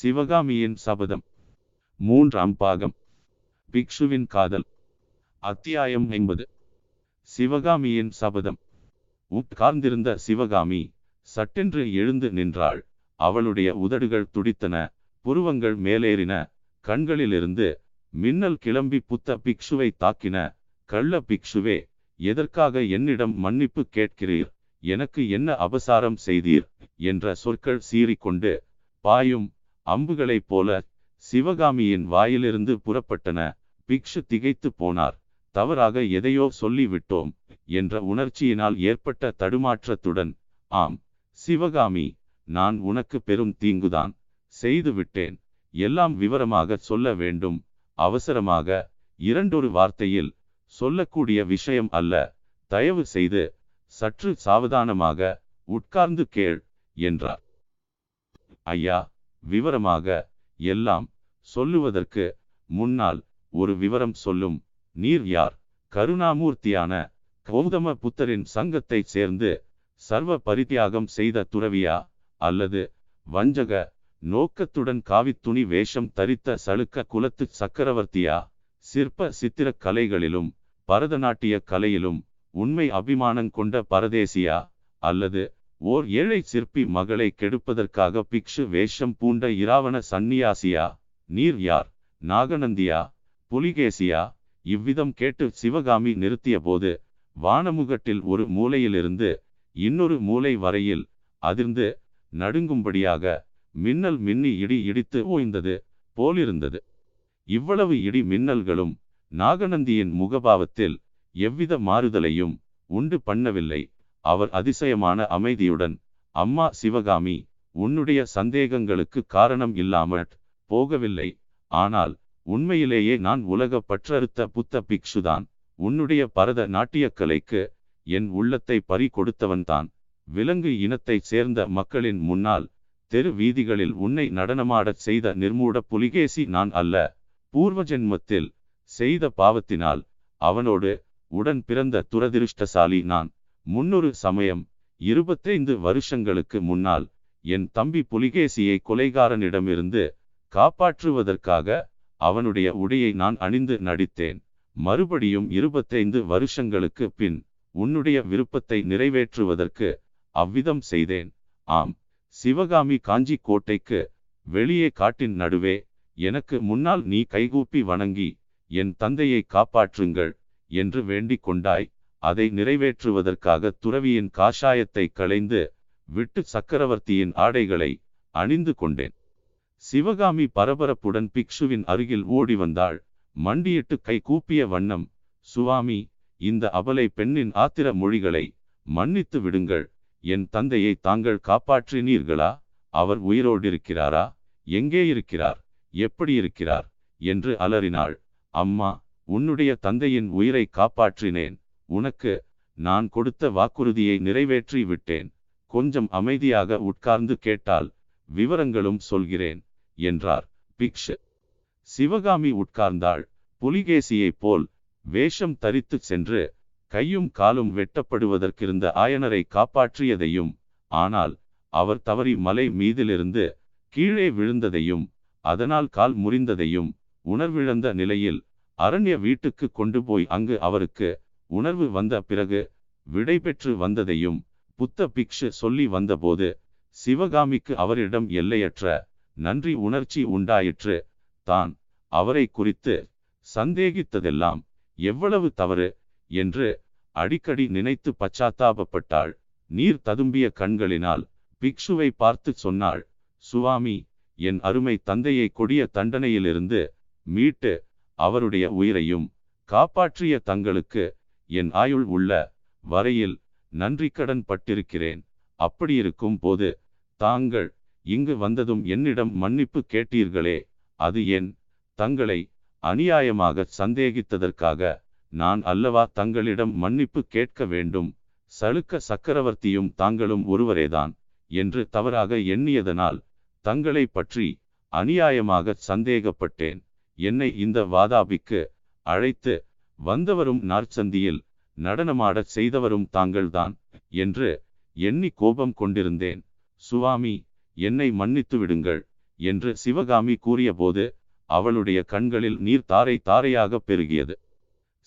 சிவகாமியின் சபதம். மூன்றாம் பாகம். பிக்ஷுவின் காதல். அத்தியாயம் என்பது சிவகாமியின் சபதம். உட்கார்ந்திருந்த சிவகாமி சட்டென்று எழுந்து நின்றாள். அவளுடைய உதடுகள் துடித்தன. புருவங்கள் மேலேறின. கண்களிலிருந்து மின்னல் கிளம்பி புத்த பிக்ஷுவை தாக்கின. கள்ள பிக்ஷுவே எதற்காக என்னிடம் மன்னிப்பு கேட்கிறீர்? எனக்கு என்ன அபசாரம் செய்தீர்? என்ற சொற்கள் சீறிக்கொண்டு பாயும் அம்புகளைப் போல சிவகாமியின் வாயிலிருந்து புறப்பட்டன. பிக்ஷு திகைத்து போனார். தவறாக எதையோ சொல்லிவிட்டோம் என்ற உணர்ச்சியினால் ஏற்பட்ட தடுமாற்றத்துடன் ஆம் சிவகாமி நான் உனக்கு பெரும் தீங்குதான். செய்து விட்டேன். எல்லாம் விவரமாக சொல்ல வேண்டும். அவசரமாக. இரண்டொரு வார்த்தையில் சொல்லக்கூடிய விஷயம் அல்ல. தயவு செய்து சற்று சாவதானமாக உட்கார்ந்து கேள் என்றார். ஐயா விவரமாக எல்லாம் சொல்லுவதற்கு முன்னால் ஒரு விவரம் சொல்லும். நீர் யார்? கருணாமூர்த்தியான கௌதம புத்தரின் சங்கத்தைச் சேர்ந்து சர்வ பரித்தியாகம் செய்த துறவியா? அல்லது வஞ்சக நோக்கத்துடன் காவித்துணி வேஷம் தரித்த சளுக்க குலத்து சக்கரவர்த்தியா? சிற்ப சித்திரக் கலைகளிலும் பரதநாட்டிய கலையிலும் உண்மை அபிமானம் கொண்ட பரதேசியா? அல்லது ஓர் ஏழை சிற்பி மகளை கெடுப்பதற்காக பிக்ஷு வேஷம் பூண்ட இராவண சந்நியாசியா நீர் யார்? நாகநந்தியா? புலிகேசியா? இவ்விதம் கேட்டு சிவகாமி நிறுத்திய போது வானமுகட்டில் ஒரு மூலையிலிருந்து இன்னொரு மூலை வரையில் அதிர்ந்து நடுங்கும்படியாக மின்னல் மின்னி இடி இடித்து ஓய்ந்தது போலிருந்தது. இவ்வளவு இடி மின்னல்களும் நாகநந்தியின் முகபாவத்தில் எவ்வித மாறுதலையும் உண்டு பண்ணவில்லை. அவர் அதிசயமான அமைதியுடன் அம்மா சிவகாமி உன்னுடைய சந்தேகங்களுக்கு காரணம் இல்லாமல் போகவில்லை. ஆனால் உண்மையிலேயே நான் உலக பற்றறுத்த புத்த பிக்ஷுதான். உன்னுடைய பரத நாட்டியக் கலைக்கு என் உள்ளத்தை பறி கொடுத்தவன்தான் விலங்கு இனத்தைச் சேர்ந்த மக்களின் முன்னால் தெரு வீதிகளில் உன்னை நடனமாடச் செய்த நிர்மூட புலிகேசி நான் அல்ல. பூர்வ ஜென்மத்தில் செய்த பாவத்தினால் அவனோடு உடன் பிறந்த துரதிருஷ்டசாலி நான். முன்னொரு சமயம் இருபத்தைந்து வருஷங்களுக்கு முன்னால் என் தம்பி புலிகேசியை கொலைகாரனிடமிருந்து காப்பாற்றுவதற்காக அவனுடைய உடையை நான் அணிந்து நடித்தேன். மறுபடியும் இருபத்தைந்து வருஷங்களுக்கு பின் உன்னுடைய விருப்பத்தை நிறைவேற்றுவதற்கு அவ்விதம் செய்தேன். ஆம் சிவகாமி காஞ்சி கோட்டைக்கு வெளியே காட்டின் நடுவே எனக்கு முன்னால் நீ கைகூப்பி வணங்கி என் தந்தையை காப்பாற்றுங்கள் என்று வேண்டிக் கொண்டாய். அதை நிறைவேற்றுவதற்காக துறவியின் காஷாயத்தை களைந்து விட்டு சக்கரவர்த்தியின் ஆடைகளை அணிந்து கொண்டேன். சிவகாமி பரபரப்புடன் பிக்ஷுவின் அருகில் ஓடி வந்தாள். மண்டியிட்டு கை கூப்பிய வண்ணம் சுவாமி இந்த அபலை பெண்ணின் ஆத்திர மொழிகளை மன்னித்து விடுங்கள். என் தந்தையை தாங்கள் காப்பாற்றினீர்களா? அவர் உயிரோடிருக்கிறாரா? எங்கே இருக்கிறார்? எப்படி இருக்கிறார்? என்று அலறினாள். அம்மா உன்னுடைய தந்தையின் உயிரை காப்பாற்றினேன். உனக்கு நான் கொடுத்த வாக்குறுதியை நிறைவேற்றி விட்டேன். கொஞ்சம் அமைதியாக உட்கார்ந்து கேட்டால் விவரங்களும் சொல்கிறேன் என்றார். பிக்ஷு சிவகாமி உட்கார்ந்தாள். புலிகேசியைப் போல் வேஷம் தரித்து சென்று கையும் காலும் வெட்டப்படுவதற்கிருந்த ஆயனரை காப்பாற்றியதையும் ஆனால் அவர் தவறி மலை மீதிலிருந்து கீழே விழுந்ததையும் அதனால் கால் முறிந்ததையும் உணர்விழந்த நிலையில் அரண்ய வீட்டுக்கு கொண்டு போய் அங்கு அவருக்கு உணர்வு வந்த பிறகு விடைபெற்று வந்ததையும் புத்த பிக்ஷு சொல்லி வந்தபோது சிவகாமிக்கு அவரிடம் எல்லையற்ற நன்றி உணர்ச்சி உண்டாயிற்று. தான் அவரை குறித்து சந்தேகித்ததெல்லாம் எவ்வளவு தவறு என்று அடிக்கடி நினைத்து பச்சாத்தாபப்பட்டாள். நீர் ததும்பிய கண்களினால் பிக்ஷுவை பார்த்து சொன்னாள் சுவாமி என் அருமை தந்தையை கொடிய தண்டனையிலிருந்து மீட்டு அவருடைய உயிரையும் காப்பாற்றிய தங்களுக்கு என் ஆயுள் உள்ள வரையில் நன்றி கடன் பட்டிருக்கிறேன். அப்படியிருக்கும் போது தாங்கள் இங்கு வந்ததும் என்னிடம் மன்னிப்பு கேட்டீர்களே. அது என் தங்களை அநியாயமாக சந்தேகித்ததற்காக நான் அல்லவா தங்களிடம் மன்னிப்பு கேட்க வேண்டும். சளுக்க சக்கரவர்த்தியும் தாங்களும் ஒருவரேதான் என்று தவறாக எண்ணியதனால் தங்களை பற்றி அநியாயமாக சந்தேகப்பட்டேன். என்னை இந்த வாதாபிக்கு அழைத்து வந்தவரும் நாற்சந்தியில் நடனமாடச் செய்தவரும் தாங்கள்தான் என்று எண்ணி கோபம் கொண்டிருந்தேன். சுவாமி என்னை மன்னித்து விடுங்கள் என்று சிவகாமி கூறியபோது அவளுடைய கண்களில் நீர் தாரை தாரையாக பெருகியது.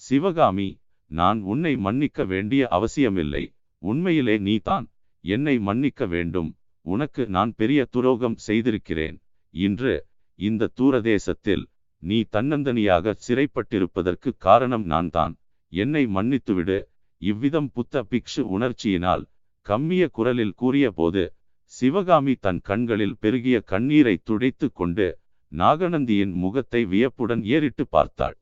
சிவகாமி நான் உன்னை மன்னிக்க வேண்டிய அவசியமில்லை. உண்மையிலே நீதான் என்னை மன்னிக்க வேண்டும். உனக்கு நான் பெரிய துரோகம் செய்திருக்கிறேன். இன்று இந்த தூரதேசத்தில் நீ தன்னந்தனியாக சிறைப்பட்டிருப்பதற்கு காரணம் நான் தான் என்னை மன்னித்துவிடு. இவ்விதம் புத்த பிக்ஷு உணர்ச்சியினால் கம்மிய குரலில் கூறியபோது சிவகாமி தன் கண்களில் பெருகிய கண்ணீரை துடைத்து கொண்டு நாகநந்தியின் முகத்தை வியப்புடன் ஏறிட்டு பார்த்தாள்.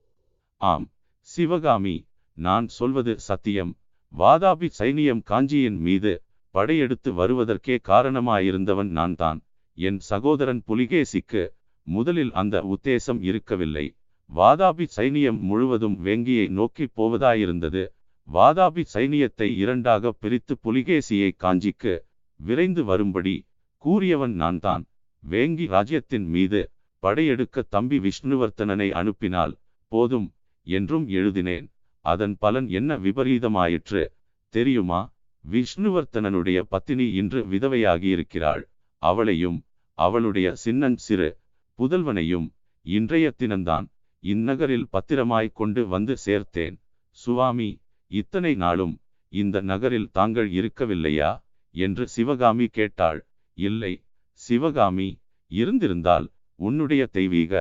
ஆம் சிவகாமி நான் சொல்வது சத்தியம். வாதாபி சைனியம் காஞ்சியின் மீது படையெடுத்து வருவதற்கே காரணமாயிருந்தவன் நான்தான். என் சகோதரன் புலிகேசிக்கு முதலில் அந்த உத்தேசம் இருக்கவில்லை. வாதாபி சைனியம் முழுவதும் வெங்கியை நோக்கி போவதாயிருந்தது. வாதாபி சைனியத்தை இரண்டாக பிரித்து புலிகேசியை காஞ்சிக்கு விரைந்து வரும்படி கூறியவன் நான்தான். வேங்கி ராஜ்யத்தின் மீது படையெடுக்க தம்பி விஷ்ணுவர்த்தனனை அனுப்பினால் போதும் என்றும் எழுதினேன். அதன் பலன் என்ன விபரீதமாயிற்று தெரியுமா? விஷ்ணுவர்த்தனனுடைய பத்தினி இன்று விதவையாகியிருக்கிறாள். அவளையும் அவளுடைய சின்னன் சிறு புதல்வனையும் இன்றைய தினந்தான் இந்நகரில் பத்திரமாய் கொண்டு வந்து சேர்த்தேன். சுவாமி இத்தனை நாளும் இந்த நகரில் தாங்கள் இருக்கவில்லையா? என்று சிவகாமி கேட்டாள். இல்லை சிவகாமி இருந்திருந்தால் உன்னுடைய தெய்வீக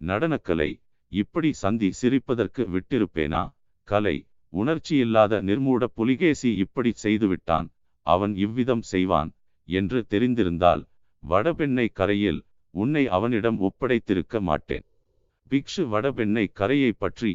நடனக்கலை இப்படி சந்தி சிரிப்பதற்கு விட்டிருப்பேனா? கலை உணர்ச்சியில்லாத நிர்மூட புலிகேசி இப்படி செய்துவிட்டான். அவன் இவ்விதம் செய்வான் என்று தெரிந்திருந்தால் வடபெண்ணை கரையில் உன்னை அவனிடம் ஒப்படைத்திருக்க மாட்டேன். பிக்ஷு வடபெண்ணை கரையை பற்றி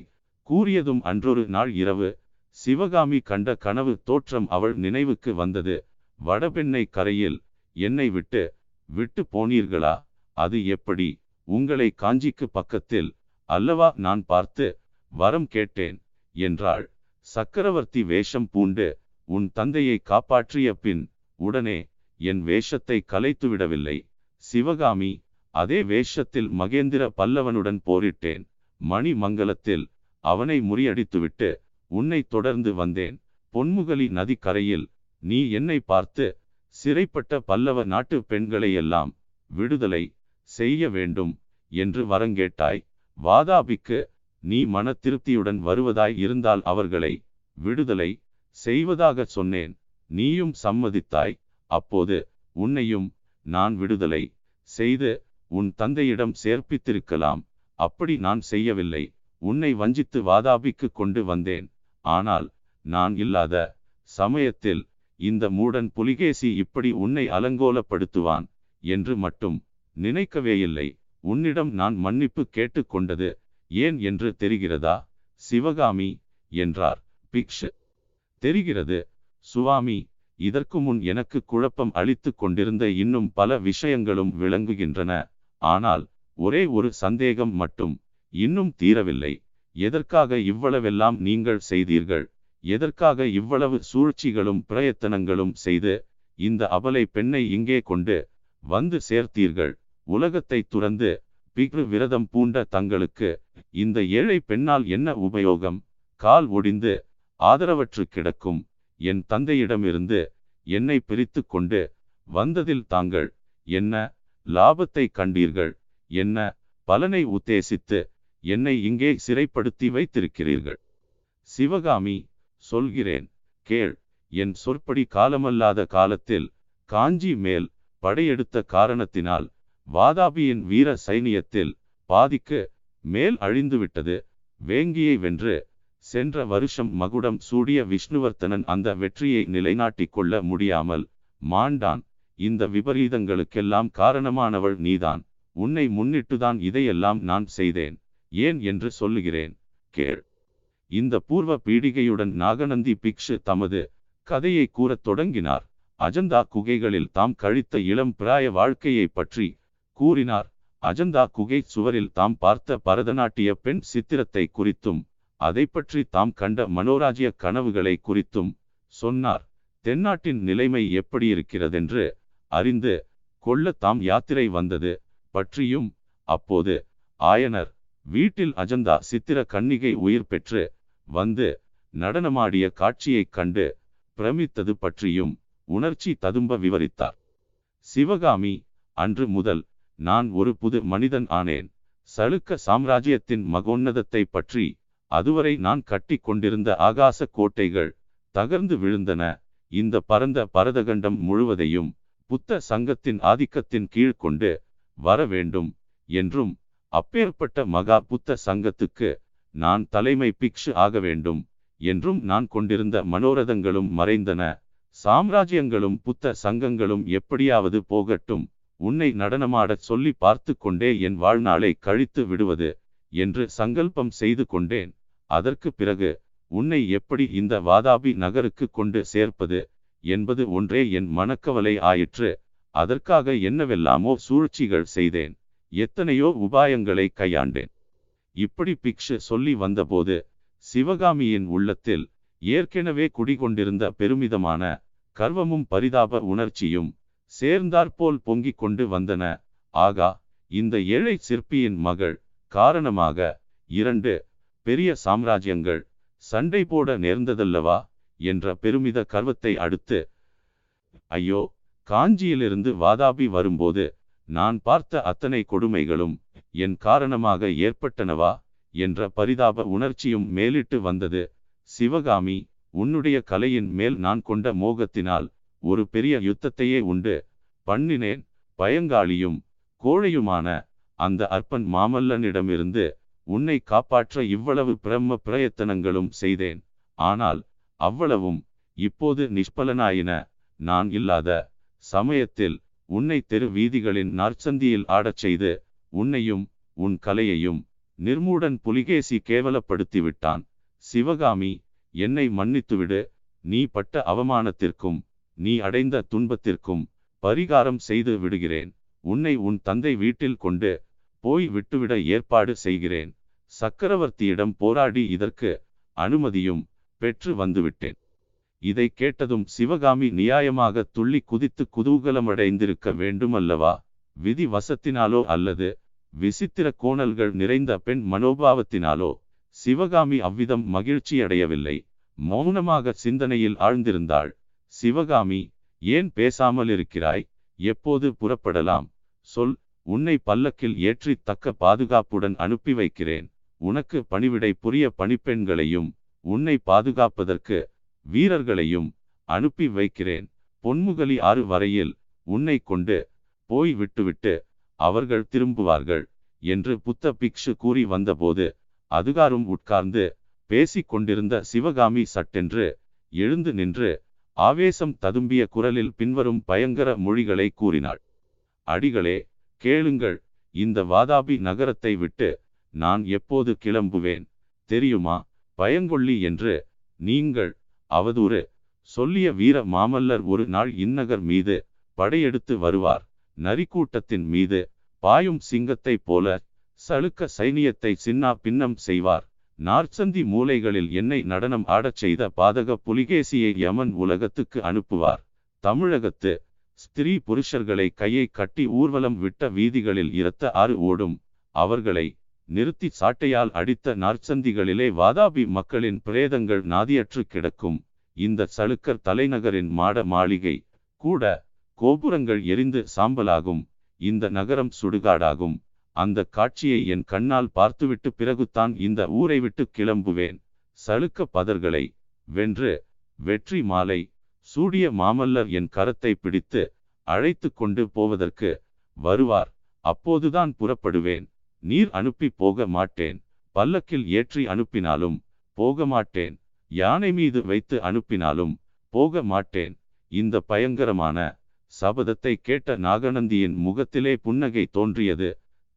கூறியதும் அன்றொரு நாள் இரவு சிவகாமி கண்ட கனவு தோற்றம் அவள் நினைவுக்கு வந்தது. வடபெண்ணை கரையில் என்னை விட்டு விட்டு போனீர்களா? அது எப்படி? உங்களை காஞ்சிக்கு பக்கத்தில் அல்லவா நான் பார்த்து வரம் கேட்டேன் என்றாள். சக்கரவர்த்தி வேஷம் பூண்டு உன் தந்தையை காப்பாற்றிய பின் உடனே என் வேஷத்தை கலைத்துவிடவில்லை. சிவகாமி அதே வேஷத்தில் மகேந்திர பல்லவனுடன் போரிட்டேன். மணி மங்கலத்தில் அவனை முறியடித்துவிட்டு உன்னை தொடர்ந்து வந்தேன். பொன்முகலி நதிக்கரையில் நீ என்னை பார்த்து சிறைப்பட்ட பல்லவ நாட்டு பெண்களையெல்லாம் விடுதலை செய்ய வேண்டும் என்று வரங்கேட்டாய். வாதாபிக்கு நீ மன திருப்தியுடன் வருவதாய் இருந்தால் அவர்களை விடுதலை செய்வதாக சொன்னேன். நீயும் சம்மதித்தாய். அப்போது உன்னையும் நான் விடுதலை செய்து உன் தந்தையிடம் சேர்ப்பித்திருக்கலாம். அப்படி நான் செய்யவில்லை. உன்னை வஞ்சித்து வாதாபிக்கு கொண்டு வந்தேன். ஆனால் நான் இல்லாத சமயத்தில் இந்த மூடன் புலிகேசி இப்படி உன்னை அலங்கோலப்படுத்துவான் என்று மட்டும் நினைக்கவேயில்லை. உன்னிடம் நான் மன்னிப்பு கேட்டுக்கொண்டது ஏன் என்று தெரிகிறதா? சிவகாமி என்றார். பிக்ஷு. தெரிகிறது. சுவாமி இதற்கு முன் எனக்கு குழப்பம் அளித்து கொண்டிருந்த இன்னும் பல விஷயங்களும் விளங்குகின்றன. ஆனால் ஒரே ஒரு சந்தேகம் மட்டும் இன்னும் தீரவில்லை. எதற்காக இவ்வளவெல்லாம் நீங்கள் செய்தீர்கள்? எதற்காக இவ்வளவு சூழ்ச்சிகளும் பிரயத்தனங்களும் செய்து இந்த அபலை பெண்ணை இங்கே கொண்டு வந்து சேர்த்தீர்கள்? உலகத்தை துறந்து பிக்ரு விரதம் பூண்ட தங்களுக்கு இந்த ஏழை பெண்ணால் என்ன உபயோகம்? கால் ஒடிந்து ஆதரவற்று கிடக்கும். என் தந்தையிடமிருந்து என்னை பிரித்து கொண்டு வந்ததில் தாங்கள் என்ன லாபத்தை கண்டீர்கள். என்ன? பலனை உத்தேசித்து என்னை இங்கே சிறைப்படுத்தி வைத்திருக்கிறீர்கள். சிவகாமி சொல்கிறேன் கேள். என் சொற்படி காலமல்லாத காலத்தில் காஞ்சி மேல் படையெடுத்த காரணத்தினால் வாதாபியின் வீர சைனியத்தில் பாதிக்கு மேல் அழிந்துவிட்டது. வேங்கியை வென்று சென்ற வருஷம் மகுடம் சூடிய விஷ்ணுவர்த்தனன் அந்த வெற்றியை நிலைநாட்டிக் கொள்ள முடியாமல் மாண்டான். இந்த விபரீதங்களுக்கெல்லாம் காரணமானவள் நீதான். உன்னை முன்னிட்டுதான் இதையெல்லாம் நான் செய்தேன். ஏன் என்று சொல்லுகிறேன். கேள். இந்த பூர்வ பீடிகையுடன் நாகநந்தி பிக்ஷு தமது கதையை கூறத் தொடங்கினார். அஜந்தா குகைகளில் தாம் கழித்த இளம் பிராய வாழ்க்கையை பற்றி கூறினார். அஜந்தா குகை சுவரில் தாம் பார்த்த பரதநாட்டிய பெண் சித்திரத்தை குறித்தும் அதை பற்றி தாம் கண்ட மனோராஜ்ய கனவுகளை குறித்தும் சொன்னார். தென்னாட்டின் நிலைமை எப்படி இருக்கிறதென்று அறிந்து கொள்ள தாம் யாத்திரை வந்தது. பற்றியும் அப்போது ஆயனர் வீட்டில் அஜந்தா சித்திர கன்னிகை உயிர் பெற்று வந்து நடனமாடிய காட்சியைக் கண்டு பிரமித்தது பற்றியும் உணர்ச்சி ததும்ப விவரித்தார். சிவகாமி அன்று முதல் நான் ஒரு புது மனிதன் ஆனேன். சலுக்க சாம்ராஜ்யத்தின் மகோன்னதத்தை பற்றி அதுவரை நான் கட்டி கொண்டிருந்த ஆகாச கோட்டைகள் தகர்ந்து விழுந்தன. இந்த பரந்த பரதகண்டம் முழுவதையும் புத்த சங்கத்தின் ஆதிக்கத்தின் கீழ் கொண்டு வர வேண்டும் என்றும் அப்பேற்பட்ட மகா புத்த சங்கத்துக்கு நான் தலைமை பிக்ஷு ஆக வேண்டும் என்றும் நான் கொண்டிருந்த மனோரதங்களும் மறைந்தன. சாம்ராஜ்யங்களும் புத்த சங்கங்களும் எப்படியாவது போகட்டும் உன்னை நடனமாடச் சொல்லி பார்த்து கொண்டே என் வாழ்நாளை கழித்து விடுவது என்று சங்கல்பம் செய்து கொண்டேன். அதற்கு பிறகு உன்னை எப்படி இந்த வாதாபி நகருக்கு கொண்டு சேர்ப்பது என்பது ஒன்றே என் மனக்கவலை ஆயிற்று. அதற்காக என்னவெல்லாமோ சூழ்ச்சிகள் செய்தேன். எத்தனையோ உபாயங்களை கையாண்டேன். இப்படி பிக்ஷு சொல்லி வந்தபோது சிவகாமியின் உள்ளத்தில் ஏற்கெனவே குடிகொண்டிருந்த பெருமிதமான கர்வமும் பரிதாப உணர்ச்சியும் சேர்ந்தாற்போல் பொங்கிக் கொண்டு வந்தன. ஆகா இந்த ஏழை சிற்பியின் மகள் காரணமாக இரண்டு பெரிய சாம்ராஜ்யங்கள் சண்டை போட நேர்ந்ததல்லவா? என்ற பெருமித கர்வத்தை அடுத்து ஐயோ காஞ்சியிலிருந்து வாதாபி வரும்போது நான் பார்த்த அத்தனை கொடுமைகளும் என் காரணமாக ஏற்பட்டனவா? என்ற பரிதாப உணர்ச்சியும் மேலிட்டு வந்தது. சிவகாமி உன்னுடைய கலையின் மேல் நான் கொண்ட மோகத்தினால் ஒரு பெரிய யுத்தத்தையே உண்டு. பண்ணினேன். பயங்காளியும் கோழையுமான அந்த அற்பன் மாமல்லனிடமிருந்து உன்னை காப்பாற்ற இவ்வளவு பிரம்ம பிரயத்தனங்களும் செய்தேன். ஆனால் அவ்வளவும். இப்போது நிஷ்பலனாயின. நான் இல்லாத சமயத்தில் உன்னை தெரு வீதிகளின் நாற்சந்தியில் ஆடச் செய்து உன்னையும் உன் கலையையும் நிர்மூடன் புலிகேசி கேவலப்படுத்திவிட்டான். சிவகாமி என்னை மன்னித்துவிடு. நீ பட்ட அவமானத்திற்கும் நீ அடைந்த துன்பத்திற்கும் பரிகாரம் செய்து விடுகிறேன். உன்னை உன் தந்தை வீட்டில் கொண்டு போய் விட்டுவிட ஏற்பாடு செய்கிறேன். சக்கரவர்த்தியிடம் போராடி இதற்கு அனுமதியும் பெற்று வந்துவிட்டேன். இதை கேட்டதும் சிவகாமி நியாயமாக துள்ளி குதித்து குதூகலமடைந்திருக்க வேண்டுமல்லவா? விதி வசத்தினாலோ அல்லது விசித்திர கோணல்கள் நிறைந்த பெண் மனோபாவத்தினாலோ சிவகாமி அவ்விதம் மகிழ்ச்சியடையவில்லை. மௌனமாக சிந்தனையில் ஆழ்ந்திருந்தாள். சிவகாமி ஏன் பேசாமல் இருக்கிறாய் எப்போது புறப்படலாம்? சொல். உன்னை பல்லக்கில் ஏற்றி தக்க பாதுகாப்புடன் அனுப்பி வைக்கிறேன். உனக்கு பணிவிடை புரிய பணிப்பெண்களையும் உன்னை பாதுகாப்பதற்கு வீரர்களையும் அனுப்பி வைக்கிறேன். பொன்முகலி ஆறு வரையில் உன்னை கொண்டு போய் விட்டுவிட்டு அவர்கள் திரும்புவார்கள் என்று புத்த பிக்ஷு கூறி வந்தபோது அதுகாரும் உட்கார்ந்து பேசிக் கொண்டிருந்த சிவகாமி சட்டென்று எழுந்து நின்று ஆவேசம் ததும்பிய குரலில் பின்வரும் பயங்கர மொழிகளை கூறினாள். அடிகளே கேளுங்கள். இந்த வாதாபி நகரத்தை விட்டு நான் எப்போது கிளம்புவேன்? தெரியுமா? பயங்கொள்ளி என்று நீங்கள் அவதூறு சொல்லிய வீர மாமல்லர் ஒரு நாள் இந்நகர் மீது படையெடுத்து வருவார். நரிக்கூட்டத்தின் மீது பாயும் சிங்கத்தைப் போல சலுக்க சைனியத்தை சின்னா பின்னம் செய்வார். நார்ச்சந்தி மூலைகளில் என்னை நடனம் ஆடச் செய்த பாதக புலிகேசியை யமன் உலகத்துக்கு அனுப்புவார். தமிழகத்து ஸ்திரீ புருஷர்களை கையை கட்டி ஊர்வலம் விட்ட வீதிகளில் இரத்த ஆறு ஓடும் அவர்களை நிறுத்தி சாட்டையால் அடித்த நாற்சந்திகளிலே வாதாபி மக்களின் பிரேதங்கள் நாதியற்று கிடக்கும். இந்த சளுக்கர் தலைநகரின் மாட மாளிகை கூட கோபுரங்கள் எரிந்து சாம்பலாகும். இந்த நகரம் சுடுகாடாகும். அந்த காட்சியை என் கண்ணால் பார்த்துவிட்டு பிறகுதான் இந்த ஊரை விட்டு கிளம்புவேன். சளுக்க பதர்களை வென்று வெற்றி மாலை சூடிய மாமல்லர் என் கரத்தை பிடித்து அழைத்து கொண்டு போவதற்கு வருவார். அப்போதுதான் புறப்படுவேன். நீர் அனுப்பி போக மாட்டேன். பல்லக்கில் ஏற்றி அனுப்பினாலும் போக மாட்டேன். யானை மீது வைத்து அனுப்பினாலும் போக மாட்டேன். இந்த பயங்கரமான சபதத்தை கேட்ட நாகநந்தியின் முகத்திலே புன்னகை தோன்றியது.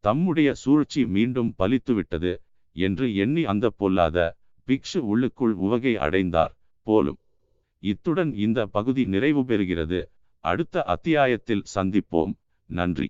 தம்முடைய சூழ்ச்சி மீண்டும் பலித்துவிட்டது என்று எண்ணி அந்த பொல்லாத பிக்ஷு உள்ளுக்குள் உவகை அடைந்தார் போலும். இத்துடன் இந்த பகுதி நிறைவு பெறுகிறது. அடுத்த அத்தியாயத்தில் சந்திப்போம். நன்றி.